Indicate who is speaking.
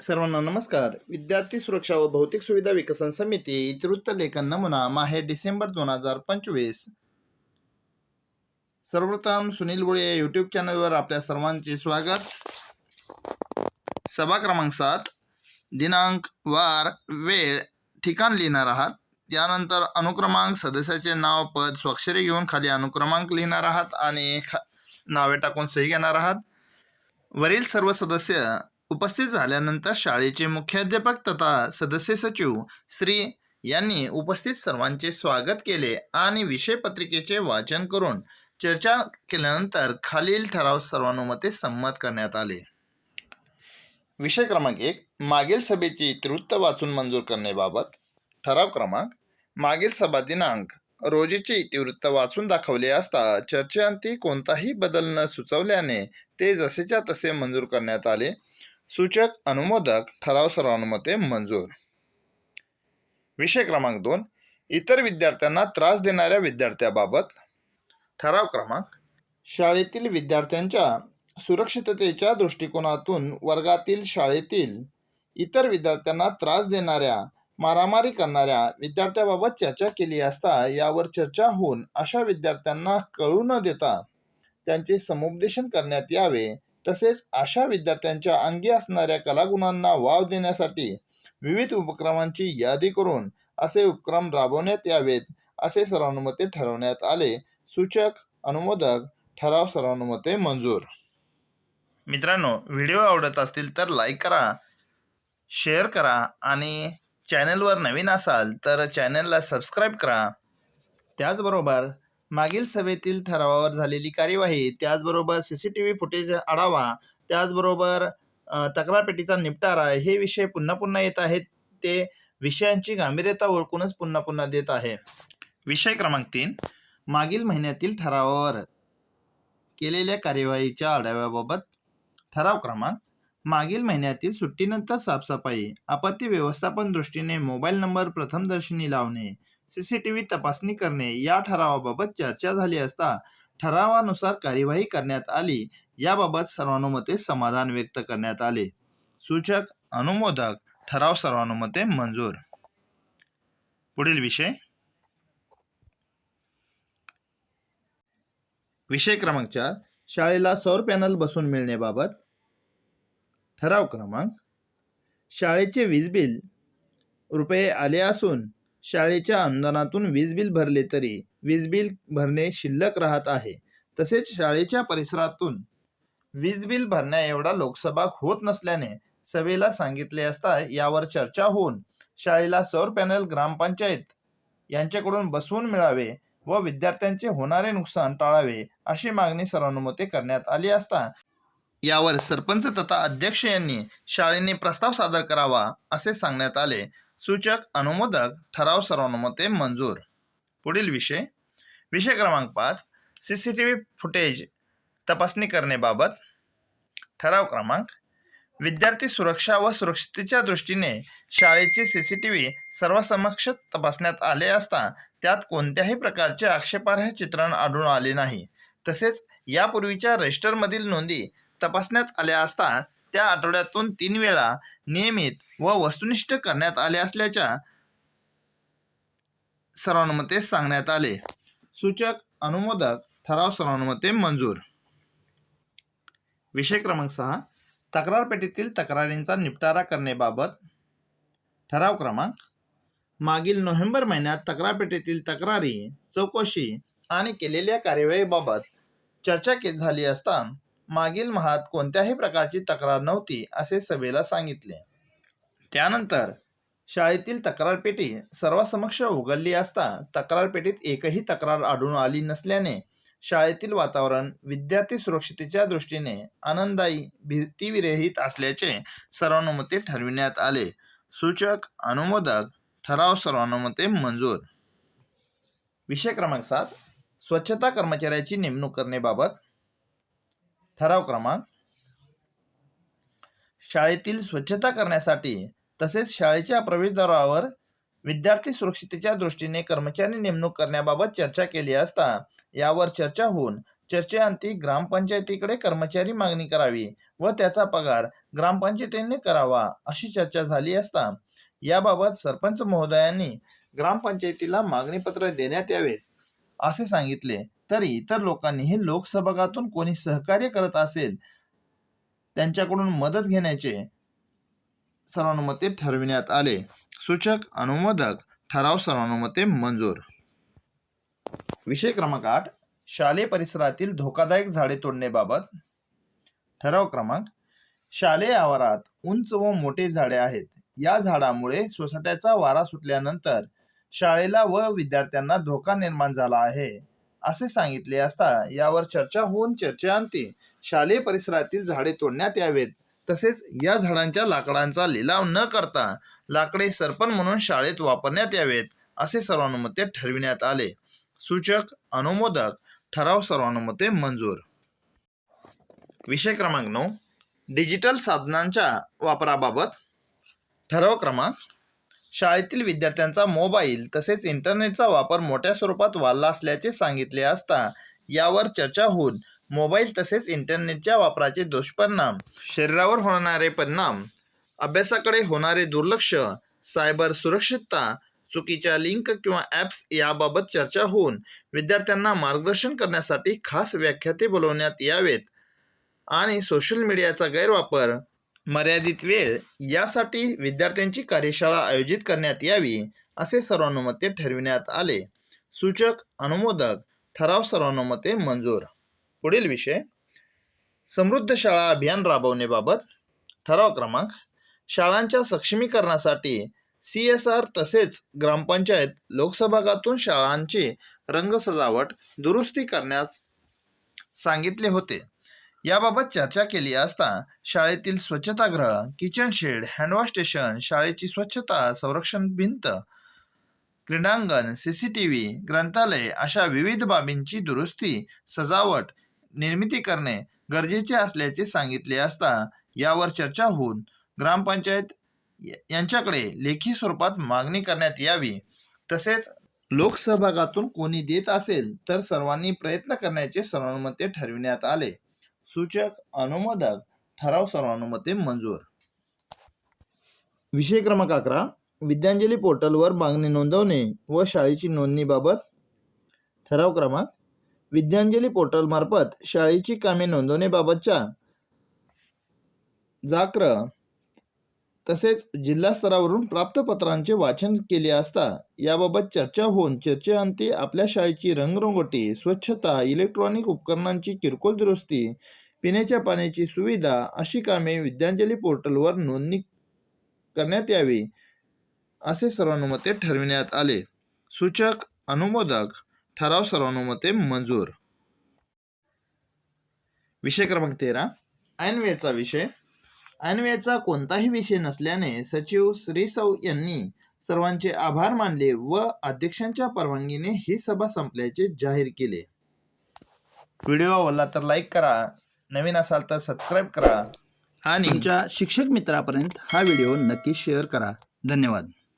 Speaker 1: सर्वांना नमस्कार. विद्यार्थी सुरक्षा व भौतिक सुविधा विकसन समिती इतिवृत्त लेखन नमुना माहे डिसेंबर दोन हजार पंचवीस. सर्वप्रथम सुनील गोळे या यूट्यूब चॅनलवर आपल्या सर्वांचे स्वागत. सभा क्रमांक सात दिनांक वार वेळ ठिकाण लिहिणार आहात. त्यानंतर अनुक्रमांक सदस्याचे नाव पद स्वाक्षरी घेऊन खाली अनुक्रमांक लिहिणार आहात आणि खा नावे टाकून सही घेणार आहात. वरील सर्व सदस्य उपस्थित झाल्यानंतर शाळेचे मुख्याध्यापक तथा सदस्य सचिव श्री यांनी उपस्थित सर्वांचे स्वागत केले आणि विषय पत्रिकेचे वाचन करून चर्चा केल्यानंतर खालील ठराव सर्वानुमते संमत करण्यात आले. विषय क्रमांक एक मागील सभेची इतिवृत्त वाचून मंजूर करण्याबाबत. ठराव क्रमांक मागील सभा दिनांक रोजीचे इतिवृत्त वाचून दाखवले असता चर्चेअंती कोणताही बदल न सुचवल्याने ते जसेच्या तसे मंजूर करण्यात आले. सूचक अनुमोदक ठराव सर्वानुमते मंजूर. विषय क्रमांक दोन. इतर विद्यार्थ्यांना त्रास देणाऱ्या विद्यार्थ्याबाबत. ठराव क्रमांक. शाळेतील विद्यार्थ्यांच्या सुरक्षिततेच्या दृष्टिकोनातून वर्गातील शाळेतील इतर विद्यार्थ्यांना त्रास देणाऱ्या मारामारी करणाऱ्या विद्यार्थ्याबाबत चर्चा केली असता यावर चर्चा होऊन अशा विद्यार्थ्यांना कळू न देता त्यांचे समुपदेशन करण्यात यावे तसेच अशा विद्यार्थ्यांच्या अंगी असणाऱ्या कलागुणांना वाव देण्यासाठी विविध उपक्रमांची यादी करून असे उपक्रम राबवण्यात यावेत असे सर्वानुमते ठरवण्यात आले. सूचक अनुमोदक ठराव सर्वानुमते मंजूर. मित्रांनो व्हिडिओ आवडत असतील तर लाईक करा शेअर करा आणि चॅनलवर नवीन असाल तर चॅनलला सबस्क्राईब करा. त्याचबरोबर मागील सभेतील ठरावावर झालेली कार्यवाही त्याचबरोबर C C T V footage आढावा त्याचबरोबर तक्रारपेटीचा निपटारा हे विषय पुन्हा पुन्हा येत आहेत. ते विषयांची गांभीर्यता ओळखूनच पुन्हा पुन्हा देत आहे. विषय क्रमांक तीन मागील महिन्यातील ठरावावर केलेल्या कार्यवाहीच्या आढाव्याबाबत. ठराव क्रमांक मागील महिन्यातील सुट्टीनंतर साफसफाई आपत्ती व्यवस्थापन दृष्टीने मोबाईल नंबर प्रथमदर्शनी लावणे सीसीटीव्ही तपासणी करणे या ठरावाबाबत चर्चा झाली असता ठरावानुसार कार्यवाही करण्यात आली. याबाबत सर्वानुमते समाधान व्यक्त करण्यात आले. सूचक अनुमोदक ठराव सर्वानुमते मंजूर. पुढील विषय. विषय क्रमांक चार शाळेला सौर पॅनल बसून मिळण्याबाबत. ठराव क्रमांक शाळेचे वीज बिल रुपये आले असून शाळेच्या अनुदानातून वीज बिल भरले तरी वीज बिल भरणे शिल्लक राहत आहे. तसेच शाळेच्या परिसरातून वीज बिल भरण्या एवढा लोकसभा होत नसल्याने सभेला सांगितले असता यावर चर्चा होऊन शाळेला सौर पॅनल ग्रामपंचायत यांच्याकडून बसवून मिळावे व विद्यार्थ्यांचे होणारे नुकसान टाळावे अशी मागणी सर्वानुमते करण्यात आली असता यावर सरपंच तथा अध्यक्ष यांनी शाळेने प्रस्ताव सादर करावा असे सांगण्यात आले. सूचक अनुमोदक ठराव सर्वानुमते मंजूर. पुढील विषय. विषय क्रमांक पाच. C C T V footage तपासणी करण्याबाबत. ठराव क्रमांक. विद्यार्थी सुरक्षा व सुरक्षितेच्या दृष्टीने शाळेची सी सी टी व्ही सर्वसमक्ष तपासण्यात आले असता त्यात कोणत्याही प्रकारचे आक्षेपार्ह चित्रण आढळून आले नाही. तसेच यापूर्वीच्या रजिस्टरमधील नोंदी तपासण्यात आल्या असता त्या आठवड्यातून तीन वेळा नियमित व वस्तुनिष्ठ करण्यात आले असल्याच्या सर्वानुमते सांगण्यात आले. सूचक अनुमोदक ठराव सर्वानुमते मंजूर. विषय क्रमांक सहा. तक्रार पेटीतील तक्रारींचा निपटारा करण्याबाबत ठराव क्रमांक. मागील नोव्हेंबर महिन्यात तक्रार पेटीतील तक्रारी चौकशी आणि केलेल्या कार्यवाहीबाबत चर्चा के झाली असता मागील महात कोणत्याही प्रकारची तक्रार नव्हती असे सभेला सांगितले. त्यानंतर शाळेतील तक्रारपेटी सर्वांसमक्ष उघडली असता तक्रारपेटीत एकही तक्रार आढळून आली नसल्याने शाळेतील वातावरण विद्यार्थी सुरक्षितेच्या दृष्टीने आनंददायी भीतीविरहित असल्याचे सर्वानुमते ठरविण्यात आले. सूचक अनुमोदक ठराव सर्वानुमते मंजूर. विषय क्रमांक सात स्वच्छता कर्मचाऱ्याची नेमणूक करण्याबाबत ठराव क्रमांक. शाळेतील स्वच्छता करण्यासाठी तसेच शाळेच्या प्रवेशद्वारावर विद्यार्थी सुरक्षितेच्या दृष्टीने कर्मचारी नेमणूक करण्याबाबत चर्चा केली असता यावर चर्चा होऊन चर्चेअंती ग्रामपंचायतीकडे कर्मचारी मागणी करावी व त्याचा पगार ग्रामपंचायतीने करावा अशी चर्चा झाली असता याबाबत सरपंच महोदयांनी ग्रामपंचायतीला मागणीपत्र देण्यात यावेत असे सांगितले. तरी इतर लोकांनीही लोकसभागातून कोणी सहकार्य करत असेल त्यांच्याकडून मदत घेण्याचे सर्वानुमते ठरविण्यात आले. सूचक अनुमोदक ठराव सर्वानुमते मंजूर. विषय क्रमांक आठ शालेय परिसरातील धोकादायक झाडे तोडण्याबाबत. ठराव क्रमांक शालेय आवारात उंच व मोठे झाडे आहेत. या झाडामुळे सोसाट्याचा वारा सुटल्यानंतर शाळेला व विद्यार्थ्यांना धोका निर्माण झाला आहे. असे सांगितले असता यावर चर्चा होऊन चर्चेअंती शालेय परिसरातील झाडे तोडण्यात यावेत. तसेच या झाडांच्या लाकडांचा लिलाव न करता लाकडे सरपण म्हणून शाळेत वापरण्यात यावेत असे सर्वानुमते ठरविण्यात आले. सूचक अनुमोदक ठराव सर्वानुमते मंजूर. विषय क्रमांक नऊ. डिजिटल साधनांच्या वापराबाबत ठराव क्रमांक शाळेतील विद्यार्थ्यांचा मोबाईल तसेच इंटरनेटचा वापर मोठ्या स्वरूपात वाढला असल्याचे सांगितले असता यावर चर्चा होऊन मोबाईल तसेच इंटरनेटच्या वापराचे दुष्परिणाम शरीरावर होणारे परिणाम अभ्यासाकडे होणारे दुर्लक्ष सायबर सुरक्षितता चुकीच्या लिंक किंवा ॲप्स याबाबत चर्चा होऊन विद्यार्थ्यांना मार्गदर्शन करण्यासाठी खास व्याख्याते बोलवण्यात यावेत. आणि सोशल मीडियाचा गैरवापर मर्यादित वेळ यासाठी विद्यार्थ्यांची कार्यशाळा आयोजित करण्यात यावी असे सर्वानुमते ठरविण्यात आले. सूचक अनुमोदक ठराव सर्वानुमते मंजूर. पुढील विषय समृद्ध शाळा अभियान राबवण्याबाबत. ठराव क्रमांक शाळांच्या सक्षमीकरणासाठी सी एस आर तसेच ग्रामपंचायत लोकसभागातून शाळांची रंगसजावट दुरुस्ती करण्यास सांगितले होते. याबाबत चर्चा केली असता शाळेतील स्वच्छतागृह किचन शेड हँडवॉश स्टेशन शाळेची स्वच्छता संरक्षण भिंत क्रीडांगण सी सी टी व्ही ग्रंथालय अशा विविध बाबींची दुरुस्ती सजावट निर्मिती करणे गरजेचे असल्याचे सांगितले असता यावर चर्चा होऊन ग्रामपंचायत यांच्याकडे लेखी स्वरूपात मागणी करण्यात यावी. तसेच लोकसहभागातून कोणी देत असेल तर सर्वांनी प्रयत्न करण्याचे सर्वानुमते ठरविण्यात आले. सूचक अनुमोदक ठराव सर्वानुमते मंजूर. विषय क्रमांक अकरा. विद्यांजली पोर्टलवर मागणी नोंदवणे व शाळेची नोंदणीबाबत ठराव क्रमांक. विद्यांजली पोर्टलमार्फत शाळेची कामे नोंदवण्याबाबतच्या जाक्र तसेच जिल्हा स्तरावरून प्राप्त पत्रांचे वाचन केले असता याबाबत चर्चा होऊन चर्चेअंती आपल्या शाळेची रंगरंगोटी स्वच्छता इलेक्ट्रॉनिक उपकरणांची किरकोळ दुरुस्ती पिण्याच्या पाण्याची सुविधा अशी कामे विद्यांजली पोर्टलवर नोंदणी करण्यात यावी असे सर्वानुमते ठरविण्यात आले. सूचक अनुमोदक ठराव सर्वानुमते मंजूर. विषय क्रमांक तेरा. ऐनवेचा विषय अन्वयाचा कोणताही विषय नसल्याने सचिव श्री सौ यांनी सर्वांचे आभार मानले व अध्यक्षांच्या परवानगीने ही सभा संपल्याचे जाहीर केले. व्हिडिओ आवडला तर लाईक करा नवीन असाल तर सबस्क्राईब करा आणि तुमच्या शिक्षक मित्रापर्यंत हा व्हिडिओ नक्की शेअर करा. धन्यवाद.